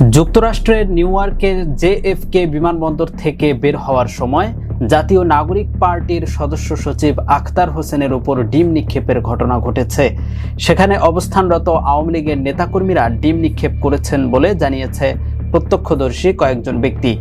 যুক্তরাষ্ট্রের নিউ ইয়র্কের জেএফকে বিমানবন্দর থেকে বের হওয়ার সময় জাতীয় নাগরিক পার্টির সদস্য সচিব আখতার হোসেনের উপর ডিম নিক্ষেপের ঘটনা ঘটেছে। সেখানে অবস্থানরত আওয়ামী লীগের নেতাকর্মীরা ডিম নিক্ষেপ করেছেন বলে জানিয়েছে প্রত্যক্ষদর্শী কয়েকজন ব্যক্তি।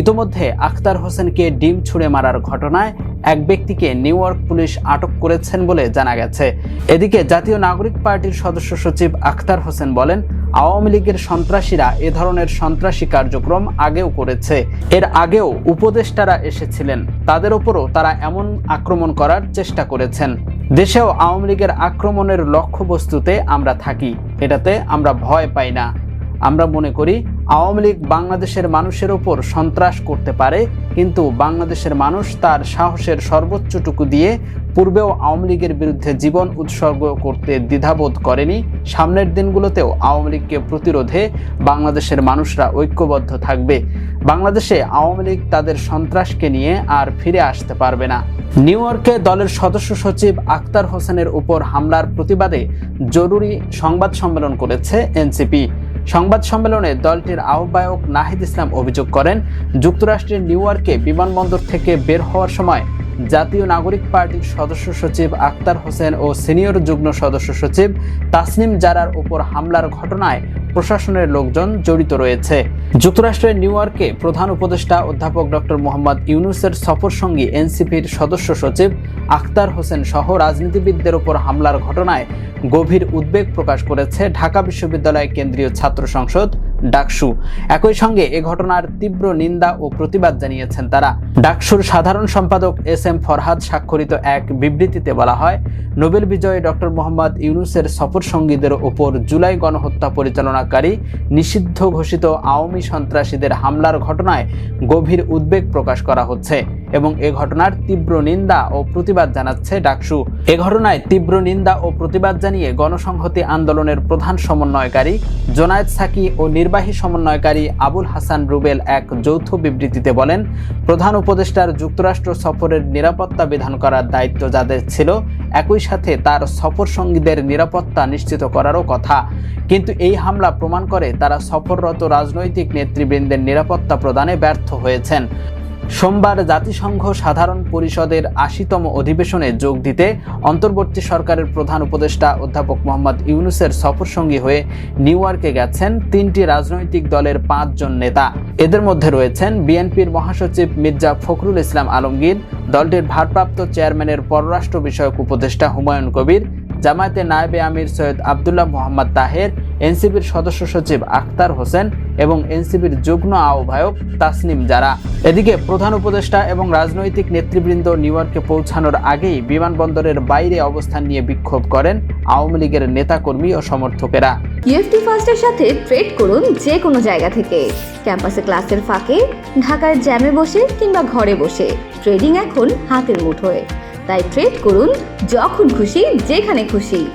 ইতোমধ্যে আখতার হোসেনকে ডিম ছুঁড়ে মারার ঘটনায় এক ব্যক্তিকে নিউ ইয়র্ক পুলিশ আটক করেছেন বলে জানা গেছে। এদিকে জাতীয় নাগরিক পার্টির সদস্য সচিব আখতার হোসেন বলেন আওয়ামী লীগের সন্ত্রাসীরা এ ধরনের সন্ত্রাসী কার্যক্রম আগেও করেছে। এর আগেও উপদেষ্টারা এসেছিলেন। তাদের ওপরও তারা এমন আক্রমণ করার চেষ্টা করেছেন। দেশেও আওয়ামী লীগের আক্রমণের লক্ষ্যবস্তুতে আমরা থাকি। এটাতে আমরা ভয় পাই না। আমরা মনে করি আওয়ামী লীগ বাংলাদেশের মানুষের ওপর সন্ত্রাস করতে পারে, কিন্তু বাংলাদেশের মানুষ তার সাহসের সর্বোচ্চটুকু দিয়ে পূর্বেও আওয়ামী লীগের বিরুদ্ধে জীবন উৎসর্গ করতে দ্বিধাবোধ করেনি। সামনের দিনগুলোতেও আওয়ামী লীগকে প্রতিরোধে বাংলাদেশের মানুষরা ঐক্যবদ্ধ থাকবে। বাংলাদেশে আওয়ামী লীগ তাদের সন্ত্রাসকে নিয়ে আর ফিরে আসতে পারবে না। নিউ ইয়র্কে দলের সদস্য সচিব আক্তার হোসেনের উপর হামলার প্রতিবাদে জরুরি সংবাদ সম্মেলন করেছে এনসিপি। সংবাদ সম্মেলনে দলটির আহ্বায়ক নাহিদ ইসলাম অভিযোগ করেন, যুক্তরাষ্ট্রের নিউ ইয়র্কে বিমানবন্দর থেকে বের হওয়ার সময় জাতীয় নাগরিক পার্টির সদস্য সচিব আক্তার হোসেন ও সিনিয়র যুগ্ম সদস্য সচিব তাসনিম জারার উপর হামলার ঘটনায় প্রশাসনের লোকজন জড়িত রয়েছে। যুক্তরাষ্ট্রের নিউ ইয়র্কে প্রধান উপদেষ্টা অধ্যাপক ডক্টর মোহাম্মদ ইউনুসের সফর সঙ্গী এনসিপির সদস্য সচিব আখতার হোসেন সহ রাজনীতিবিদদের ওপর হামলার ঘটনায় গভীর উদ্বেগ প্রকাশ করেছে ঢাকা বিশ্ববিদ্যালয় কেন্দ্রীয় ছাত্র সংসদ। ডাকসু। একই সঙ্গে এ ঘটনার তীব্র নিন্দা ও প্রতিবাদ জানিয়েছেন তারা। ডাকসুর সাধারণ সম্পাদক এস এম ফরহাদ স্বাক্ষরিত এক বিবৃতিতে বলা হয়, নোবেল বিজয়ী ডক্টর মোহাম্মদ ইউনুসের সফর সঙ্গীদের ওপর জুলাই গণহত্যা পরিচালনাকারী, নিষিদ্ধ ঘোষিত আওয়ামী সন্ত্রাসীদের হামলার ঘটনায় গভীর উদ্বেগ প্রকাশ করা হচ্ছে এবং এ ঘটনার তীব্র নিন্দা ও প্রতিবাদ জানাচ্ছে ডাকসু। এ ঘটনায় তীব্র নিন্দা ও প্রতিবাদ জানিয়ে গণসংহতি আন্দোলনের প্রধান সমন্বয়কারী জোনায়েদ সাকি ও নির্বাহী সমন্বয়কারী আবুল হাসান রুবেল এক যৌথ বিবৃতিতে বলেন, প্রধান উপদেষ্টার যুক্তরাষ্ট্র সফরের নিরাপত্তা বিধান করার দায়িত্ব যাদের ছিল, একই সাথে তার সফর সঙ্গীদের নিরাপত্তা নিশ্চিত করারও কথা। কিন্তু এই হামলা প্রমাণ করে তারা সফররত রাজনৈতিক নেতৃবৃন্দের নিরাপত্তা প্রদানে ব্যর্থ হয়েছেন। সোমবার জাতিসংঘ সাধারণ পরিষদের আশিতম অধিবেশনে যোগ দিতে অন্তর্বর্তী সরকারের প্রধান উপদেষ্টা অধ্যাপক মোহাম্মদ ইউনুসের সফরসঙ্গী হয়ে নিউ ইয়র্কে গেছেন তিনটি রাজনৈতিক দলের পাঁচজন নেতা। এদের মধ্যে রয়েছেন বিএনপির মহাসচিব মির্জা ফখরুল ইসলাম আলমগীর, দলটির ভারপ্রাপ্ত চেয়ারম্যানের পররাষ্ট্র বিষয়ক উপদেষ্টা হুমায়ুন কবির, জামায়াতে নায়েবে আমির সৈয়দ আবদুল্লাহ মোহাম্মদ তাহের এনসিপির সদস্য সচিব আখতার হোসেন এবং এনসিপির যুগ্ম আহ্বায়ক তাসনিম জারা। এদিকে প্রধান উপদেষ্টা এবং রাজনৈতিক নেতৃবৃন্দ নিউ ইয়র্কে পৌঁছানোর আগেই বিমানবন্দরের বাইরে অবস্থান নিয়ে বিক্ষোভ করেন আওয়ামী লীগের নেতাকর্মী ও সমর্থকেরা। ইউএফটি ফার্স্টের সাথে ট্রেড করুন যে কোনো জায়গা থেকে। ক্যাম্পাসে ক্লাসের ফাঁকে, ঢাকার জ্যামে বসে কিংবা ঘরে বসে। ট্রেডিং এখন হাতের মুঠোয়। তাই ট্রেড করুন যখন খুশি, যেখানে খুশি।